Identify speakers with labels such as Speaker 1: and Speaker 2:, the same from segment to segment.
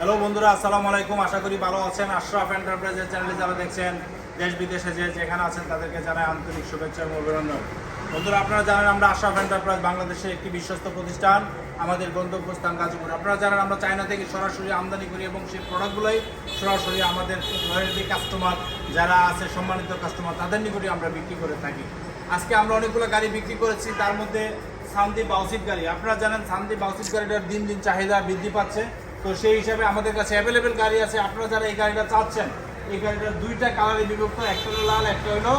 Speaker 1: Hello বন্ধুরা, আসসালামু আলাইকুম। আশা করি ভালো আছেন। আশরাফ এন্টারপ্রাইজের চ্যানেলে যারা দেখছেন, দেশ বিদেশে যে যেখানে আছেন, তাদেরকে জানাই আন্তরিক শুভেচ্ছা এবং অভিনন্দন। বন্ধুরা, আপনারা জানেন আমরা আশরাফ এন্টারপ্রাইজ বাংলাদেশের একটি বিশ্বস্ত প্রতিষ্ঠান। আমাদের গন্তব্যস্থান গাজীপুর। আপনারা জানেন আমরা চায়না থেকে সরাসরি আমদানি করি এবং সেই প্রোডাক্টগুলোই সরাসরি আমাদের লয়ালিটি কাস্টমার যারা আছে, সম্মানিত কাস্টমার তাদের নিকটই আমরা বিক্রি করে থাকি। আজকে আমরা অনেকগুলো গাড়ি বিক্রি করেছি। তার মধ্যে সান্দি বাউসিট গাড়ি আপনারা জানেন সান্দি বাউসিট গাড়িটার দিন দিন চাহিদা বৃদ্ধি পাচ্ছে। তো সেই হিসাবে আমাদের কাছে অ্যাভেলেবেল গাড়ি আছে। আপনারা যারা এই গাড়িটা চাচ্ছেন, এই গাড়িটার দুইটা কালারে বিভক্ত, একটা হলো লাল, একটা হলো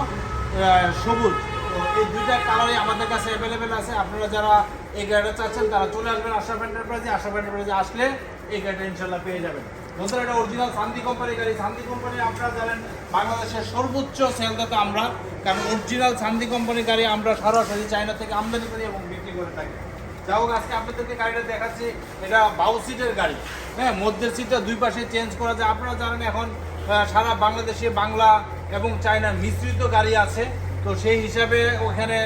Speaker 1: সবুজ। তো এই দুইটা কালারে আমাদের কাছে অ্যাভেলেবেল আছে। আপনারা যারা এই গাড়িটা চাচ্ছেন, তারা চলে আসবেন আশাফ এন্টারপ্রাইজে আশাফ এন্টারপ্রাইজে আসলে এই গাড়িটা ইনশাল্লাহ পেয়ে যাবেন। বন্ধুরা এটা অরিজিনাল শান্তি কোম্পানির গাড়ি। শান্তি কোম্পানি আপনারা জানেন, বাংলাদেশের সর্বোচ্চ সেলদাতা আমরা। কারণ অরিজিনাল শান্তি কোম্পানির গাড়ি আমরা সরাসরি চায়না থেকে আমদানি করি এবং বিক্রি করে থাকি। যাই হোক, আজকে আপনাদেরকে গাড়িটা দেখাচ্ছি। এটা বাউ সিটের গাড়ি। হ্যাঁ মধ্যের সিটটা দুই পাশে চেঞ্জ করা যায়। আপনারা জানেন এখন সারা বাংলাদেশে বাংলা এবং চায়নার মিশ্রিত গাড়ি আছে। তো সেই হিসাবে ওখানে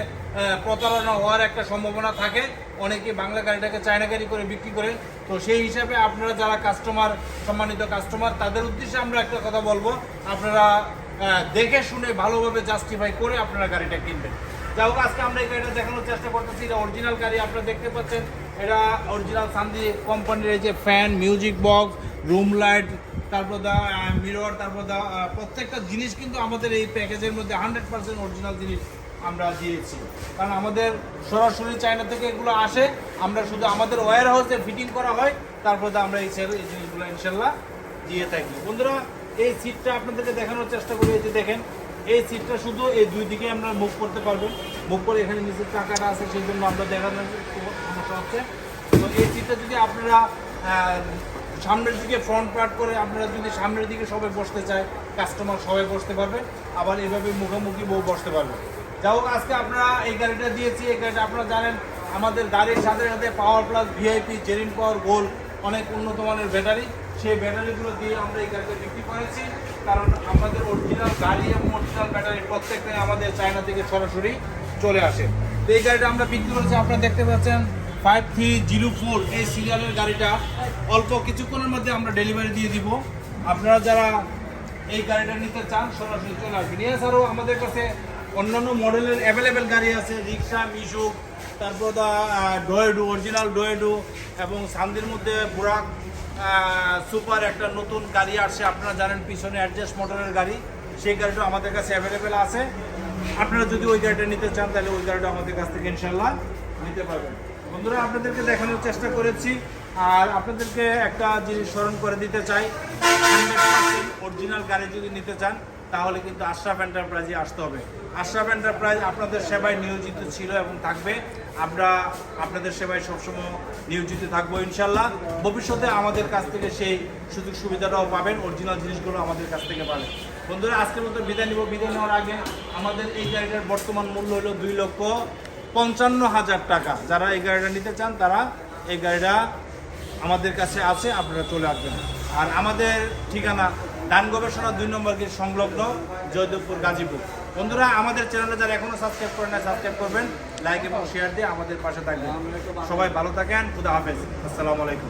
Speaker 1: প্রতারণা হওয়ার একটা সম্ভাবনা থাকে। অনেকে বাংলা গাড়িটাকে চায়না গাড়ি করে বিক্রি করে। তো সেই হিসাবে আপনারা যারা কাস্টমার সম্মানিত কাস্টমার তাদের উদ্দেশ্যে আমরা একটা কথা বলব। আপনারা দেখে শুনে ভালোভাবে জাস্টিফাই করে আপনারা গাড়িটা কিনবেন। যাই হোক, আজকে আমরা এই গাড়িটা দেখানোর চেষ্টা করতেছি। এটা অরিজিনাল গাড়ি, আপনারা দেখতে পাচ্ছেন। এটা অরিজিনাল সান্দি কোম্পানির এই যে fan music box room light তারপর দা মিরর তারপর দা প্রত্যেকটা জিনিস কিন্তু আমাদের এই প্যাকেজের মধ্যে হান্ড্রেড পার্সেন্ট অরিজিনাল জিনিস। আমরা দিয়েছি। কারণ আমাদের সরাসরি চায়না থেকে এগুলো আসে, আমরা শুধু আমাদের ওয়্যার হাউসে ফিটিং করা হয়, তারপর আমরা এই এই জিনিসগুলো ইনশাল্লাহ দিয়ে থাকি। বন্ধুরা, এই সিটটা আপনাদেরকে দেখানোর চেষ্টা করি, এই যে দেখেন, এই সিটটা শুধু এই দুই দিকে আমরা মুভ করতে পারবেন মুভ করে এখানে নিচের টাকাটা আছে, সেই জন্য আমরা দেখানোর সমস্যা হচ্ছে। তো এই সিটটা যদি আপনারা সামনের দিকে ফ্রন্ট পার্ট করে আপনারা যদি সামনের দিকে সবাই বসতে চায় কাস্টমার সবাই বসতে পারবে, আবার এভাবে মুখোমুখি বউ বসতে পারবে। যাই হোক, আজকে আপনারা এই গাড়িটা দিয়েছি, এই গাড়িটা আপনারা জানেন, আমাদের গাড়ির সাথে সাথে পাওয়ার প্লাস ভিআইপি জেরিন পাওয়ার গোল্ড অনেক উন্নত মানের ব্যাটারি সেই ব্যাটারিগুলো দিয়ে আমরা এই গাড়িটা বিক্রি করেছি। কারণ আমাদের অরিজিনাল গাড়ি এবং অরিজিনাল ব্যাটারি প্রত্যেকটাই আমাদের চায়না থেকে সরাসরি চলে আসে। তো এই গাড়িটা আমরা বিক্রি করেছি, আপনারা দেখতে পাচ্ছেন ফাইভ থ্রি জিরো ফোর এই সিরিয়ালের গাড়িটা। অল্প কিছুক্ষণের মধ্যে আমরা ডেলিভারি দিয়ে দিব। আপনারা যারা এই গাড়িটা নিতে চান, সরাসরি চলে আসবেন। এছাড়াও আমাদের কাছে অন্যান্য মডেলের অ্যাভেলেবেল গাড়ি আছে, রিক্সা, মিশুক, তারপর দা ডোয়েডু অরিজিনাল ডোয়েডু এবং সান্দির মধ্যে বুরাক সুপার একটা নতুন গাড়ি আসছে। আপনারা জানেন পিছনে অ্যাডজাস্ট মোটরের গাড়ি। সেই গাড়িটা আমাদের কাছে অ্যাভেলেবেল আছে। আপনারা যদি ওই গাড়িটা নিতে চান, তাহলে ওই গাড়িটা আমাদের কাছ থেকে ইনশাল্লাহ নিতে পারবেন। বন্ধুরা, আপনাদেরকে দেখানোর চেষ্টা করেছি। আর আপনাদেরকে একটা জিনিস স্মরণ করে দিতে চাই। অরিজিনাল গাড়ি যদি নিতে চান, তাহলে কিন্তু আশরাফ এন্টারপ্রাইজে আসতে হবে। আশরাফ এন্টারপ্রাইজ আপনাদের সেবায় নিয়োজিত ছিল এবং থাকবে। আমরা আপনাদের সেবায় সবসময় নিয়োজিত থাকব ইনশাল্লাহ। ভবিষ্যতে আমাদের কাছ থেকে সেই সুযোগ সুবিধাটাও পাবেন অরিজিনাল জিনিসগুলো আমাদের কাছ থেকে পাবেন। বন্ধুরা, আজকের মতো বিদায় নিব। বিদায় নেওয়ার আগে আমাদের এই গাড়িটার বর্তমান মূল্য হলো দুই লক্ষ পঞ্চান্ন হাজার টাকা। যারা এই গাড়িটা নিতে চান, তারা এই গাড়িটা আমাদের কাছে আছে, আপনারা চলে আসবেন। আর আমাদের ঠিকানা, ডান গবেষণা দুই নম্বর গেট সংলগ্ন জয়দেবপুর গাজীপুর। বন্ধুরা, আমাদের চ্যানেলে যারা এখনও সাবস্ক্রাইব করেন না সাবস্ক্রাইব করবেন লাইক এবং শেয়ার দিয়ে আমাদের পাশে থাকবেন। সবাই ভালো থাকেন, খুদা হাফেজ। আসসালামু আলাইকুম।